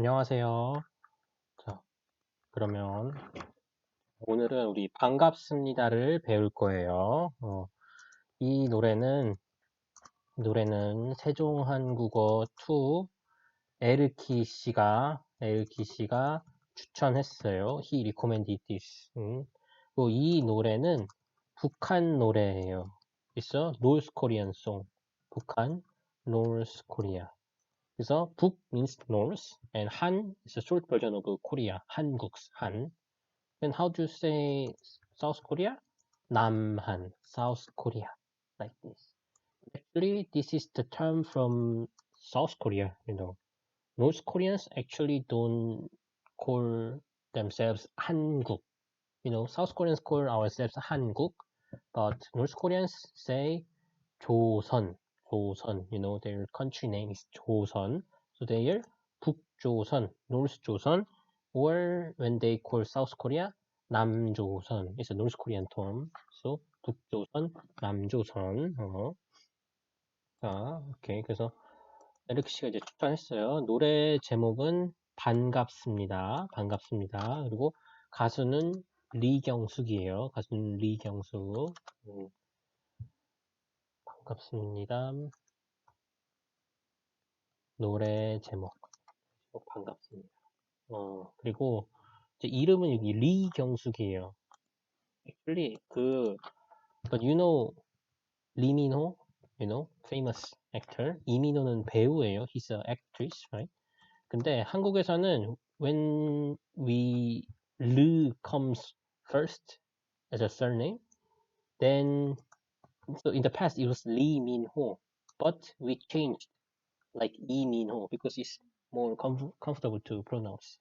안녕하세요. 자, 그러면 오늘은 우리 반갑습니다를 배울 거예요. 어, 이 노래는 노래는 세종한국어 2 에르키 씨가 에르키 씨가 추천했어요. He recommended this. 음. 이 노래는 북한 노래예요. 있어? North Korean song. 북한 North Korea. 그래서 북 means north and 한 is a short version of Korea. 한국 한. Then how do you say South Korea? 남한, South Korea, like this. Actually, this is the term from South Korea. You know, North Koreans actually don't call themselves 한국. You know, South Koreans call ourselves 한국, but North Koreans say 조선. 조선. You know, their country name is 조선. So they are 북조선, North 조선, or when they call South Korea, 남조선. It's a North Korean term. So 북조선, 남조선. 어. 자, 오케이. 그래서 에르크 씨가 이제 추천했어요. 노래 제목은 반갑습니다. 반갑습니다. 그리고 가수는 리경숙이에요. 가수는 리경숙. 음, 반갑습니다. 노래 제목. 반갑습니다. 어, 그리고 이름은 여기 리경숙이에요. Actually, 그, but you know, 리민호, you know, famous actor. 이민호는 배우예요. He's an actress, right? 근데 한국에서는 when we 르 comes first as a surname, then so in the past it was Lee Min Ho, but we changed like Lee Min Ho because it's more comf- comfortable to pronounce.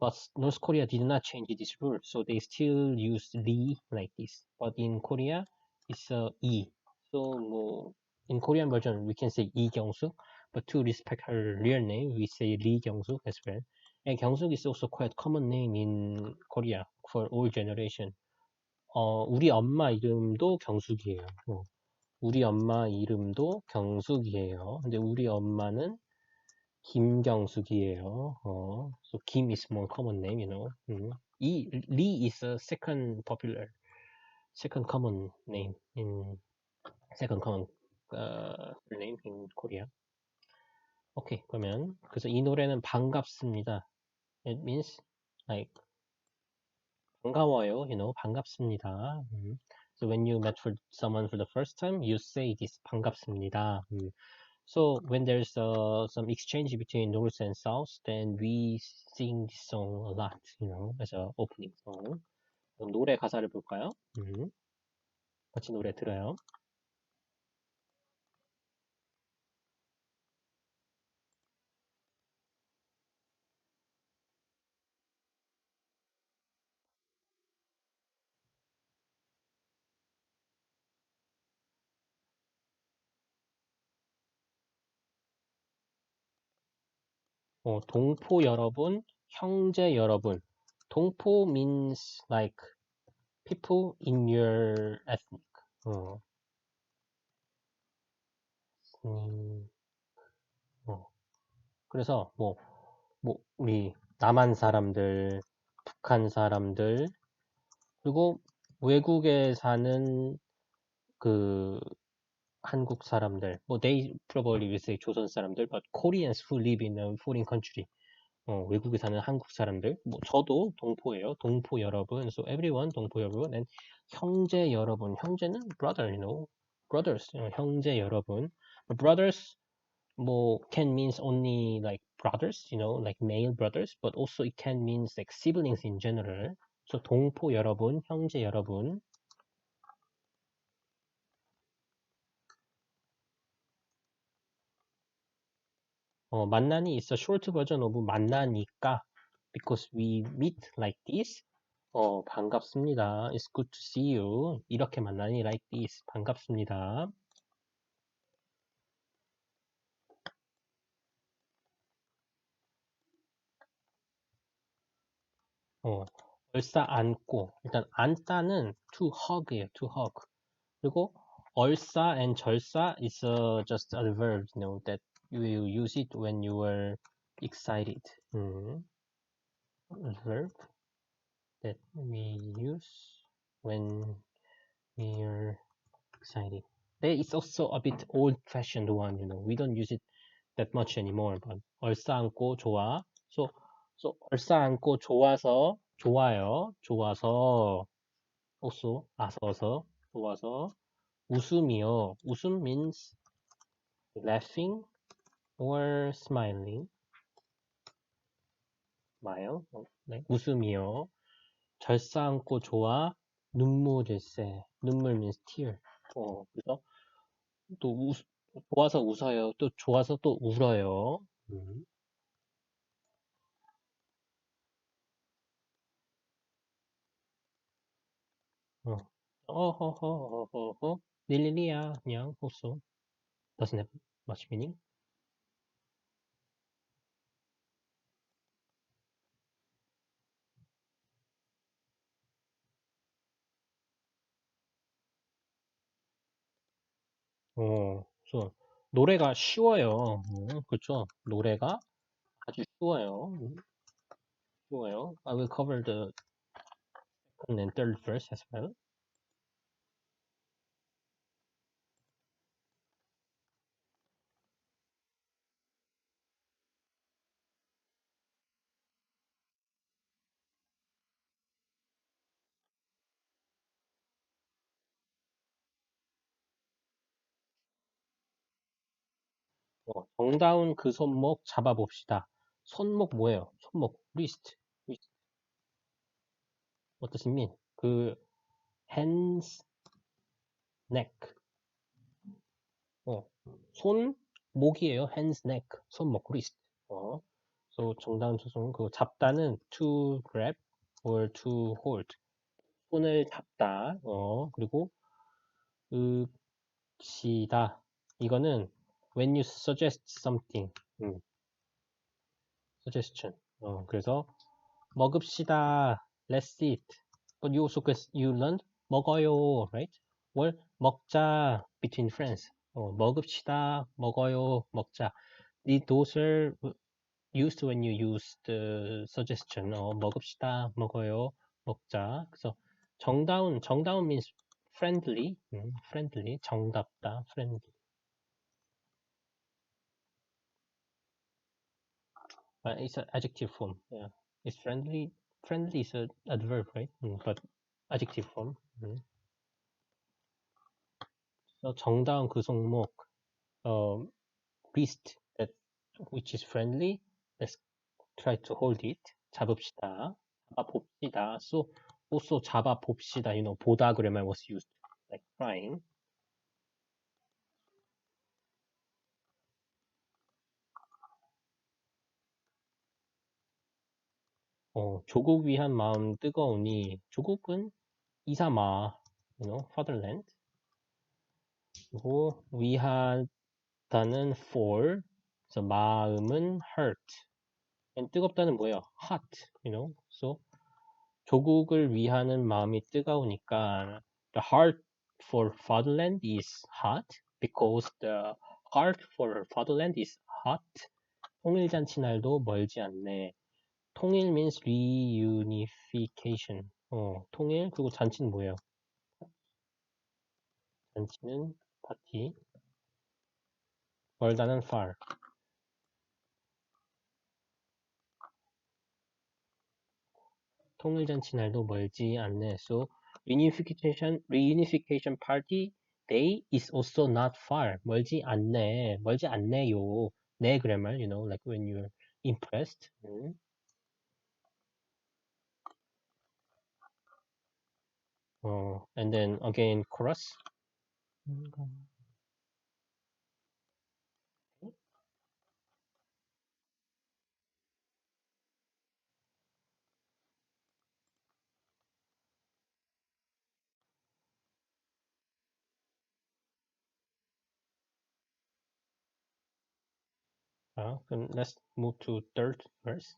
But North Korea did not change this rule, so they still use Lee like this. But in Korea, it's uh, E. So 뭐, in Korean version, we can say Lee Kyung-suk, but to respect her real name, we say Lee Kyung-suk as well. And Kyung-suk is also quite common name in Korea for all generation. 어, 우리 엄마 이름도 경숙이에요. 어, 우리 엄마 이름도 경숙이에요. 근데 우리 엄마는 김경숙이에요. 어, so Kim is more common name, you know. 음. 이 Lee is a second popular, second common name in second common uh, name in Korea. 오케이, 그러면 그래서 이 노래는 반갑습니다. It means like 반가워요, you know, 반갑습니다. 음. So when you met for someone for the first time, you say this 반갑습니다. 음. So when there's uh, some exchange between North and South, then we sing this song a lot, you know, as a opening song. 그럼 노래 가사를 볼까요? 음. 같이 노래 들어요. 어, 동포 여러분, 형제 여러분. 동포 means like people in your ethnic. 어. 음, 어. 그래서 뭐, 뭐 우리 남한 사람들, 북한 사람들, 그리고 외국에 사는 그 한국 사람들, 뭐 they probably will say 조선 사람들, but Koreans who live in a foreign country, 어, 외국에 사는 한국 사람들, 뭐 저도 동포예요. 동포 여러분, so everyone 동포 여러분, and 형제 여러분, 형제는 brother, you know, brothers, 어, 형제 여러분, but brothers 뭐 can means only like brothers, you know, like male brothers, but also it can means like siblings in general. So 동포 여러분, 형제 여러분. 어, 만나니 is a short version of 만나니까 because we meet like this. 어, 반갑습니다. It's good to see you. 이렇게 만나니 like this. 반갑습니다. 어, 얼싸 안고. 일단 안다는 to hug이에요. to hug. 그리고 얼싸 and 절싸 is uh, just a verb, you know, that you will use it when you are excited. 음. verb that we use when we are excited. It's also a bit old-fashioned one, you know. We don't use it that much anymore. But 얼싸안고 좋아. So, so 얼싸안고 좋아서 좋아요. 좋아서 also 아서서 좋아서 웃음이요. 웃음 means laughing or smiling. smile. 네. 웃음이요. 절싸 안고 좋아. 눈물일세. 눈물 means tear. 어, 그래서 또 웃, 좋아서 웃어요. 또 좋아서 또 울어요. 음. 어. 어허허허허허 릴리리야 그냥 호소 doesn't have much meaning 어, 그래서 노래가 쉬워요. 음, 그렇죠. 노래가 아주 쉬워요. 음, 쉬워요. I will cover the second and third verse as well. 어, 정다운 그 손목 잡아봅시다. 손목 뭐예요? 손목 wrist. wrist. What? 그 hands, neck. 어, 손, 목이에요. hands, neck. 손목 wrist. 어, so 정다운 수송 그 잡다는 to grab or to hold. 손을 잡다. 어, 그리고 읍시다. 이거는 when you suggest something. 음, suggestion. 어, 그래서 먹읍시다. Let's eat. But you also you learned 먹어요, right? 뭘 먹자 between friends. 어, 먹읍시다, 먹어요, 먹자. 이 are used when you use the suggestion. 어, 먹읍시다, 먹어요, 먹자. 그래서 정다운, 정다운 means friendly, 음, friendly, 정답다, friendly. But it's an adjective form. Yeah, it's friendly. Friendly is an adverb, right? 음, but adjective form. 음. So 정다운 그 종목, uh, beast that which is friendly. Let's try to hold it. 잡읍시다. 잡아봅시다. So also 잡아봅시다. You know, 보다 grammar was used like trying. 어, 조국 위한 마음 뜨거우니 조국은 이사마, you know, fatherland. 그리고 위하다는 for, 그래서 마음은 hurt. 뜨겁다는 뭐예요? hot, you know. So 조국을 위하는 마음이 뜨거우니까 the heart for fatherland is hot because the heart for fatherland is hot. 통일잔치 날도 멀지 않네. 통일 means reunification. 어, 통일 그리고 잔치는 뭐예요? 잔치는 파티. 멀다는 far. 통일 잔치 날도 멀지 않네. So reunification reunification party day is also not far. 멀지 않네. 멀지 않네요. 네 grammar, you know, like when you're impressed. 음. Oh, and then again chorus. Uh, ah, let's move to third verse.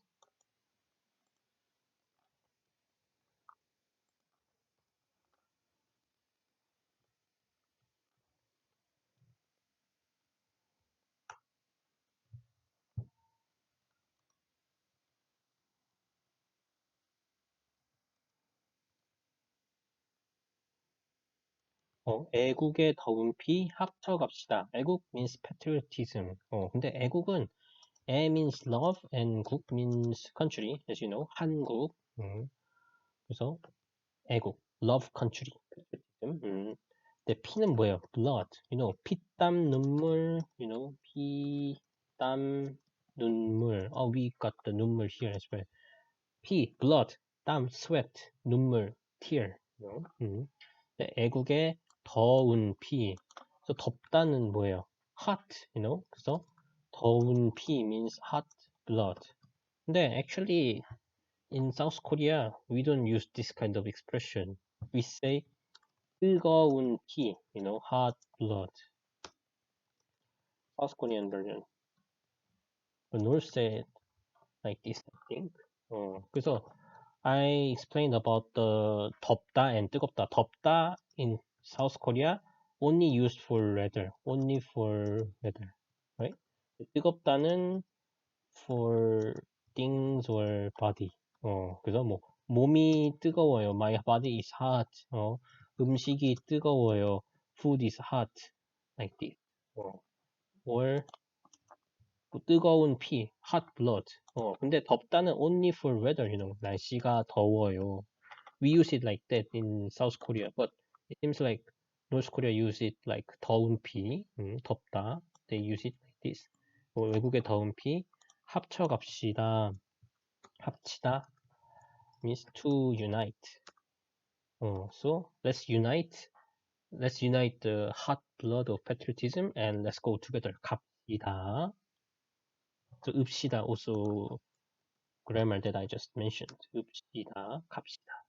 어, 애국의 더운 피 합쳐갑시다. 애국 means patriotism. 어, 근데 애국은 애 means love and 국 means country, as you know. 한국. 음, 그래서 애국, love country. 음. 근데 피는 뭐예요? blood. You know, 피땀 눈물. You know, 피땀 눈물. Oh, we got the 눈물 here as well. 피, blood, 땀, sweat, 눈물, tear. You know? 음. 네, 애국의 더운 피. 그래서 덥다는 뭐예요? hot, you know? 그래서 더운 피 means hot blood. 근데 actually in South Korea we don't use this kind of expression. We say 뜨거운 피, you know, hot blood. South Korean version. But North say it like this, I think. 어, 그래서 I explained about the 덥다 and 뜨겁다. 덥다 in South Korea only used for weather. Only for weather. Right? 뜨겁다는 for things or body. 어, 그래서 뭐 몸이 뜨거워요. My body is hot. 어, 음식이 뜨거워요. Food is hot. Like this. 어, or 뭐 뜨거운 피, hot blood. 어, 근데 덥다는 only for weather, you know. 날씨가 더워요. We use it like that in South Korea, but seems like North Korea use it like 더운 피, 음, 덥다. They use it like this. 어, 외국의 더운 피, 합쳐갑시다. 합치다 means to unite. 어, so let's unite. Let's unite the hot blood of patriotism and let's go together. 갑시다. 그 읍시다 also grammar that I just mentioned. 읍시다, 갑시다.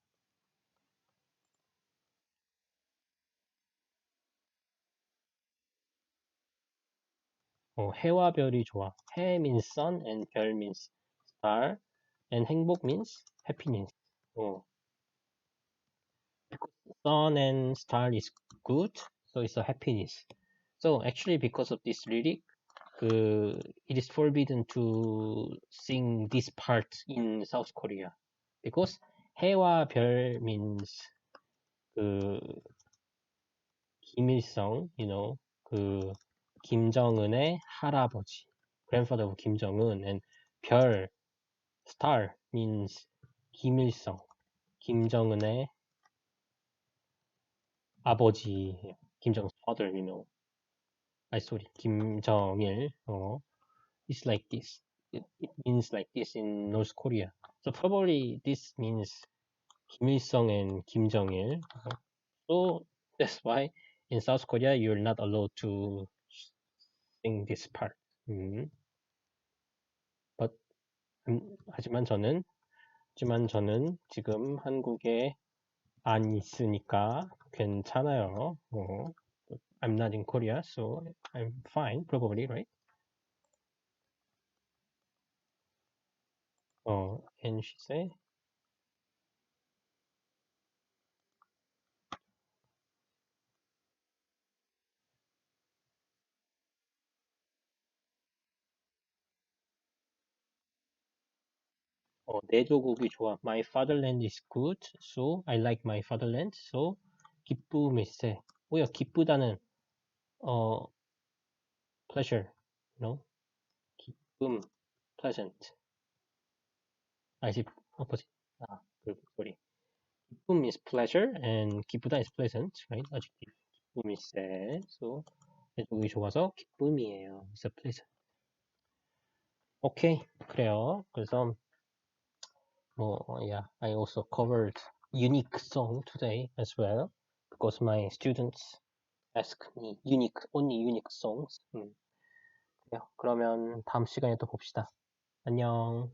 어, 해와 별이 좋아. 해 means sun and 별 means star and 행복 means happiness. 어. Because sun and star is good, so it's a happiness. So actually because of this lyric, 그 it is forbidden to sing this part in South Korea because 해와 별 means 그 김일성, you know, 그 김정은의 할아버지, grandfather of 김정은, and 별 star means 김일성, 김정은의 아버지, 김정은 father, you know. I sorry, 김정일. 어, it's like this. It, it means like this in North Korea. So probably this means Sung and Il. So that's why in South Korea you're not allowed to sing this part. 음. But 음, 하지만 저는 하지만 저는 지금 한국에 안 있으니까 괜찮아요. 어. I'm not in Korea, so I'm fine, probably, right? 어, and she said, 어, 내 조국이 좋아. My fatherland is good, so I like my fatherland. So 기쁨일세. 뭐야, 기쁘다는 어 pleasure, no? 기쁨, pleasant. 아시 opposite. 아, 그 소리. 기쁨 is pleasure and 기쁘다 is pleasant, right? adjective. 기쁨일세. So 내 조국이 좋아서 기쁨이에요. It's a pleasant. 오케이, 그래요. 그래서 뭐, yeah, I also covered unique song today as well because my students ask me unique, only unique songs. 음. 그래요. 그러면 다음 시간에 또 봅시다. 안녕.